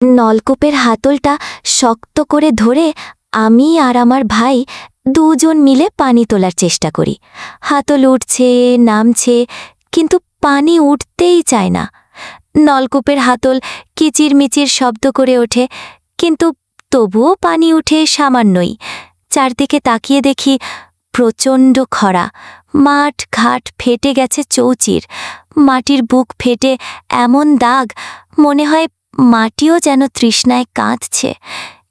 নলকূপের হাতলটা শক্ত করে ধরে আমি আর আমার ভাই দুজন মিলে পানি তোলার চেষ্টা করি। হাতল উঠছে, নামছে, কিন্তু পানি উঠতেই চায় না। নলকূপের হাতল কিচিরমিচির শব্দ করে ওঠে, কিন্তু তবুও পানি উঠে সামান্যই। চারদিকে তাকিয়ে দেখি প্রচণ্ড খরা। মাঠ ঘাট ফেটে গেছে চৌচির। মাটির বুক ফেটে এমন দাগ, মনে হয় মাটিও যেন তৃষ্ণায় কাঁদছে।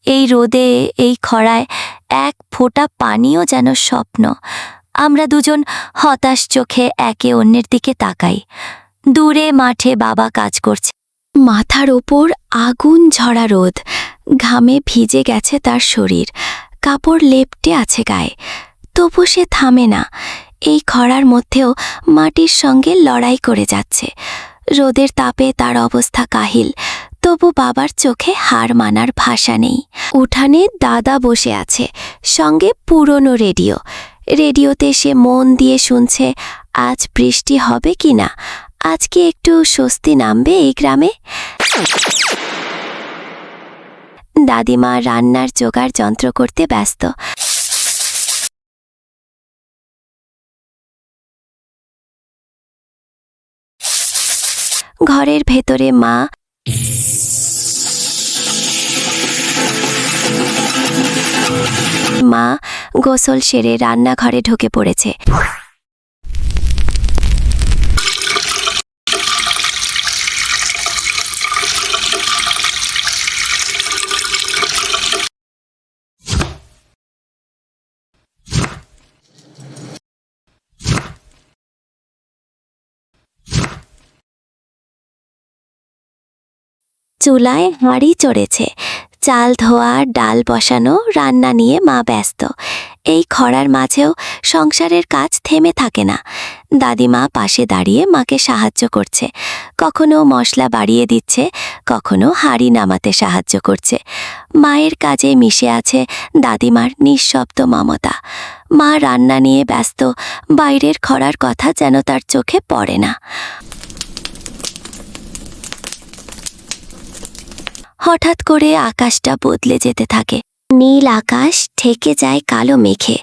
এই রোদে, এই খরায় এক ফোঁটা পানিও যেন স্বপ্ন। আমরা দুজন হতাশ চোখে একে অন্যের দিকে তাকাই। দূরে মাঠে বাবা কাজ করছে। মাথার ওপর আগুন ঝরা রোদ। ঘামে ভিজে গেছে তার শরীর। কাপড় লেপটে আছে গায়ে। তবু সে থামে না। এই খরার মধ্যেও মাটির সঙ্গে লড়াই করে যাচ্ছে। রোদের তাপে তার অবস্থা কাহিল। তবু বাবার চোখে হার মানার ভাষা নেই। উঠানে দাদা বসে আছে, সঙ্গে পুরনো রেডিও। রেডিওতে সে মন দিয়ে শুনছে, আজ বৃষ্টি হবে কি না? আজকে একটু স্বস্তি নামবে এই গ্রামে? দাদিমা রান্নার জোগাড় যন্ত্র করতে ব্যস্ত। ঘরের ভেতরে মা মা গোসল সেরে রান্নাঘরে ঢুকে পড়েছে। চুলায় হাঁড়ি চড়েছে। চাল ধোয়া, ডাল বসানো, রান্না নিয়ে মা ব্যস্ত। এই খরার মাঝেও সংসারের কাজ থেমে থাকে না। দাদিমা পাশে দাঁড়িয়ে মাকে সাহায্য করছে। কখনো মশলা বাড়িয়ে দিচ্ছে, কখনো হাঁড়ি নামাতে সাহায্য করছে। মায়ের কাজে মিশে আছে দাদিমার নিঃশব্দ মমতা। মা রান্না নিয়ে ব্যস্ত, বাইরের খরার কথা যেন তার চোখে পড়ে না। হঠাৎ করে আকাশটা বদলে যেতে থাকে। নীল আকাশ ঠেকে যায় কালো মেঘে।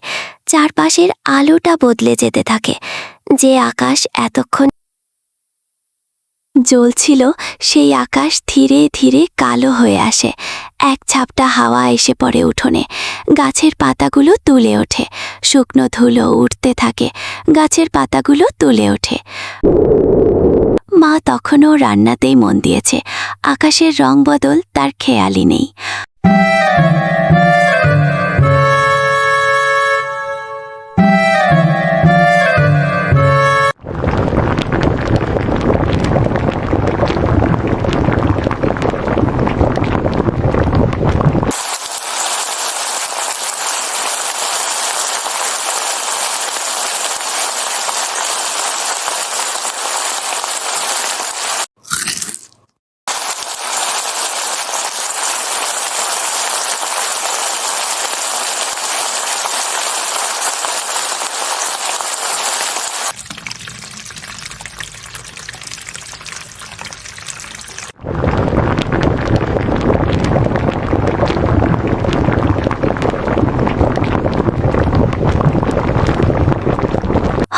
চারপাশের আলোটা বদলে যেতে থাকে। যে আকাশ এতক্ষণ জ্বলছিল, সেই আকাশ ধীরে ধীরে কালো হয়ে আসে। এক ছাপটা হাওয়া এসে পড়ে উঠোনে। গাছের পাতাগুলো তুলে ওঠে। শুকনো ধুলো উঠতে থাকে। গাছের পাতাগুলো তুলে ওঠে। মা তখনও রান্নাতেই মন দিয়েছে। আকাশের রং বদল তার খেয়ালই নেই।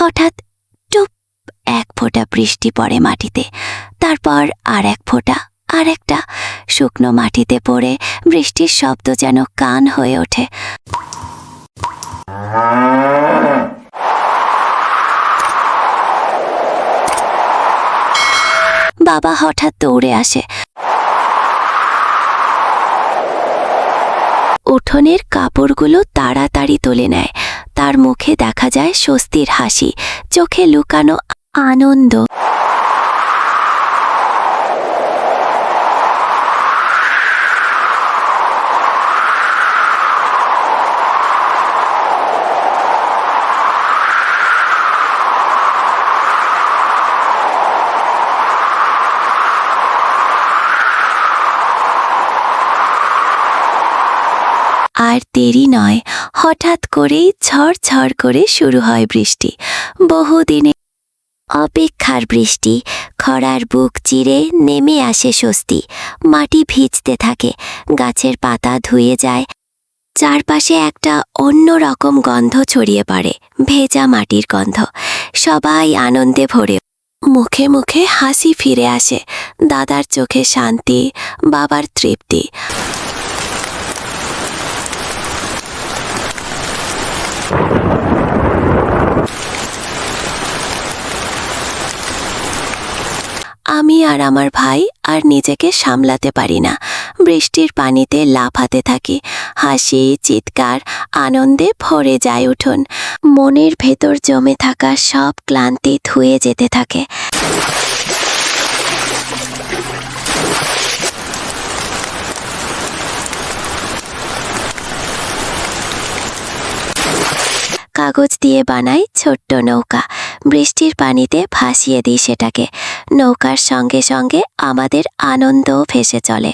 হঠাৎ টুপ, এক ফোঁটা বৃষ্টি পড়ে মাটিতে, তারপর আর এক ফোঁটা, আর একটা শুকনো মাটিতে পড়ে বৃষ্টির শব্দ যেন কান হয়ে ওঠে। বাবা হঠাৎ দৌড়ে আসে। উঠোনের কাপড়গুলো তাড়াতাড়ি তুলে নেয়। তার মুখে দেখা যায় স্বস্তির হাসি চোখে লুকানো আনন্দ। আর দেরি নয় হঠাৎ করেই ঝড় ঝড় করে শুরু হয় বৃষ্টি। বহুদিনে অপেক্ষার বৃষ্টি, খরার বুক চিরে নেমে আসে স্বস্তি। মাটি ভিজতে থাকে, গাছের পাতা ধুয়ে যায়। চারপাশে একটা অন্য রকম গন্ধ ছড়িয়ে পড়ে, ভেজা মাটির গন্ধ। সবাই আনন্দে ভরে। মুখে মুখে হাসি ফিরে আসে। দাদার চোখে শান্তি, বাবার তৃপ্তি। আমি আর আমার ভাই আর নিজেকে সামলাতে পারি না। বৃষ্টির পানিতে লাফাতে থাকি। হাসি, চিৎকার, আনন্দে ভরে যায় উঠুন। মনের ভেতর জমে থাকা সব ক্লান্তি ধুয়ে যেতে থাকে। কাগজ দিয়ে বানাই ছোট্ট নৌকা। বৃষ্টির পানিতে ভাসিয়ে দিই সেটাকে। নৌকার সঙ্গে সঙ্গে আমাদের আনন্দও ভেসে চলে।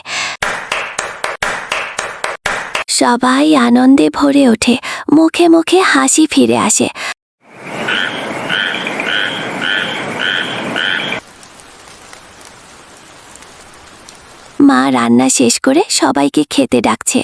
সবাই আনন্দে ভরে ওঠে। মুখে মুখে হাসি ফিরে আসে। মা রান্না শেষ করে সবাইকে খেতে ডাকছে।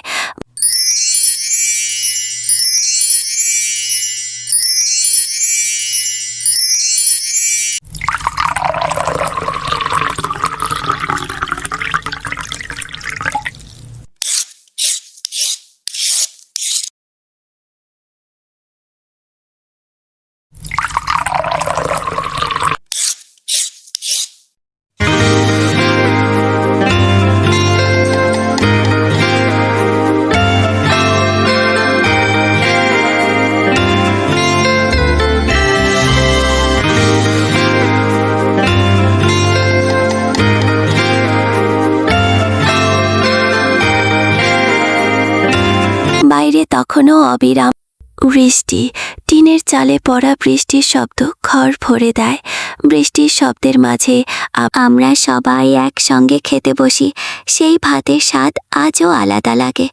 তখনও অবিরাম। বৃষ্টি, টিনের চালে পড়া বৃষ্টির শব্দ ঘর ভরে দেয়। বৃষ্টির শব্দের মাঝে আমরা সবাই একসঙ্গে খেতে বসি। সেই ভাতের স্বাদ আজও আলাদা লাগে।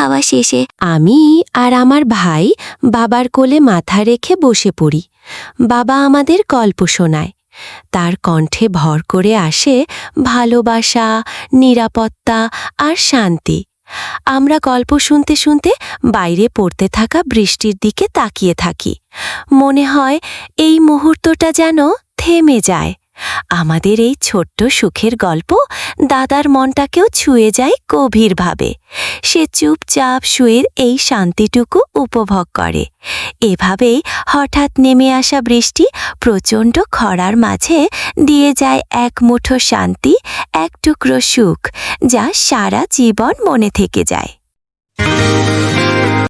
খাওয়া শেষে আমি আর আমার ভাই বাবার কোলে মাথা রেখে বসে পড়ি। বাবা আমাদের গল্প শোনায়। তার কণ্ঠে ভর করে আসে ভালোবাসা, নিরাপত্তা আর শান্তি। আমরা গল্প শুনতে শুনতে বাইরে পড়তে থাকা বৃষ্টির দিকে তাকিয়ে থাকি। মনে হয় এই মুহূর্তটা যেন থেমে যায়। আমাদের এই ছোট্ট সুখের গল্প দাদার মনটাকেও ছুঁয়ে যায় গভীরভাবে। সে চুপচাপ শুয়ে এই শান্তিটুকু উপভোগ করে। এভাবেই হঠাৎ নেমে আসা বৃষ্টি প্রচণ্ড খরার মাঝে দিয়ে যায় এক মুঠো শান্তি, এক টুকরো সুখ যা সারা জীবন মনে থেকে যায়।